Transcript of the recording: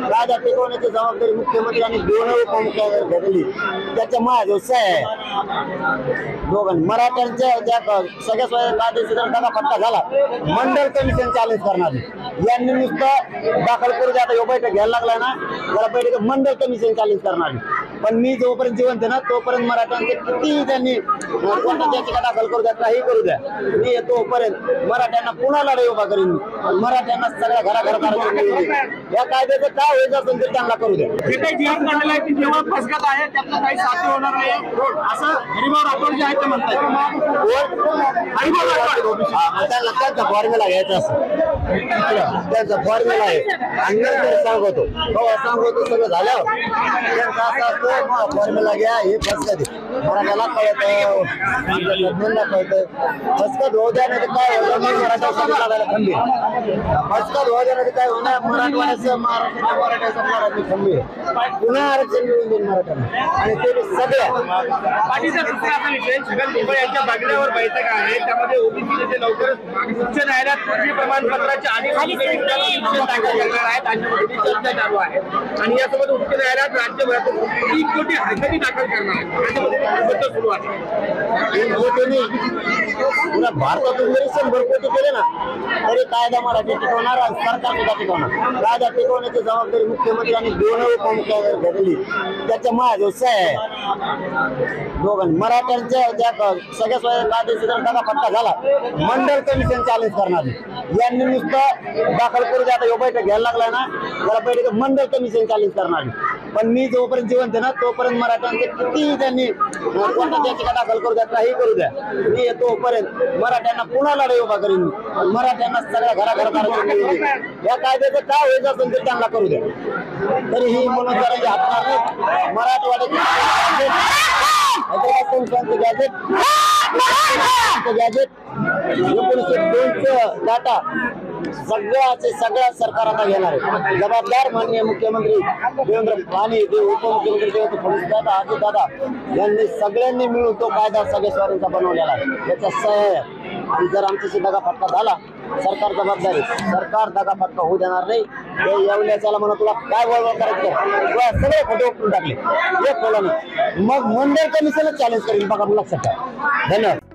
कायदा टिकवण्याची जबाबदारी मुख्यमंत्री आणि दोन उपमुख्यमंत्री घेतली. त्याच्या माझ्या आहे. दोघांनी. मराठ्यांच्या ज्या सगळ्या स्वयं कायदेशीर टाका फटका झाला. मंडळ कमिशन चॅलेंज करणार यांनी नुसतं दाखल करू द्या आता बैठक घ्यायला लागलाय ना त्याला बैठक मंडळ कमिशन चॅलेंज करणार पण मी जोपर्यंत जिवंत आहे ना तोपर्यंत मराठ्यांचे कितीही त्यांनी अं, कोर्टात याचिका दाखल करू द्या काही करू द्या. मी येतोपर्यंत मराठ्यांना पुन्हा लढाई उभा करीन मी. मराठ्यांना सगळ्या घराघरात या कायद्याचं काय होईल असेल ते त्यांना करू द्या. जे काही जी काढलेलं आहे की जेव्हा फसगत आहे त्यातलं काही साध्य होणार नाही. असं हरिभाऊ राठोड जे आहेत ते म्हणतात हरिभाऊ राठोड. त्यांना त्यांचा फॉर्म्युला घ्यायचा असं त्यांचा फॉर्म्युला आहे. आणि नंतर सांगतो. हो सांगतो सगळं झाल्यावर. त्यांचा असा असतो फॉर्म्युला घ्या हे फसकत मराठ्याला कळत. आमच्या तज्ञांना कळतं द्या नाही तर काय होतं मी मराठा समजा खंबीर द्या नाही तर काय होणार मराठवाड्याचं महाराष्ट्राच्या मराठ्याचं मराठी खंबीर पुन्हा आरक्षण मिळून देईल मराठ्यांना आणि ते सगळ्या पाठीचा दुसरा असा विषय छगन भुजबळ यांच्या बैठक आहे त्यामध्ये ओबीसी नेते लवकरच उच्च न्यायालयात पूर्वी प्रमाणपत्राच्या दाखल करणार आहेत चर्चा चालू आहे आणि यासोबत उच्च न्यायालयात राज्यभरातून तीन कोटी हजेरी दाखल करणार. आहेत सुरू आहे. एक पुन्हा भारतातून जरी शंभर कोटी केले ना तरी कायदा मराठी टिकवणार आणि सरकार सुद्धा टिकवणार. कायदा टिकवण्याची जबाबदारी मुख्यमंत्री आणि दोन उपमुख्यमंत्री घेतली त्याच्या माझ्या आहे दोघांनी. मराठ्यांच्या ज्या क- सगळ्या कायदेशीर टाका फटका झाला मंडळ कमिशन चॅलेंज करणार यांनी नुसतं दाखल करू आता ह्यो बैठक घ्यायला लागलाय ना त्याला बैठक मंडळ कमिशन चॅलेंज करणार पण मी जोपर्यंत जिवंत आहे ना तोपर्यंत मराठ्यांचे कितीही त्यांनी कोर्टात याचिका दाखल करू द्या काही करू द्या. मी येतोपर्यंत मराठ्यांना पुन्हा लढाई उभा करीन मी. मराठ्यांना सगळ्या घराघरात या कायद्याचं काय होईल असेल ते त्यांना करू द्या. तरीही म्हणून जरा हातणार नाही मराठवाड्याचे गॅजेट गॅजेट एकोणीसशे दोनचं डाटा. सगळ्याचे सगळ्या सरकार आता घेणार आहे. जबाबदार माननीय मुख्यमंत्री देवेंद्र आणि ते उपमुख्यमंत्री देवेंद्र फडणवीस दादा अजित दादा यांनी सगळ्यांनी मिळून तो कायदा सगळ्या बनवलेला आहे. याचा सह्य आणि जर आमच्याशी दगा फटका झाला सरकार जबाबदारी सरकार दगा फटका होऊ देणार नाही. ते येवल्याच्याला म्हणा तुला काय वळवळ करायचं? तुला सगळे फोटो उपटून टाकले. एक कोला नाही. मग मंडळ कमिशनच चॅलेंज करेल बघा लक्षात ठेवा. धन्यवाद.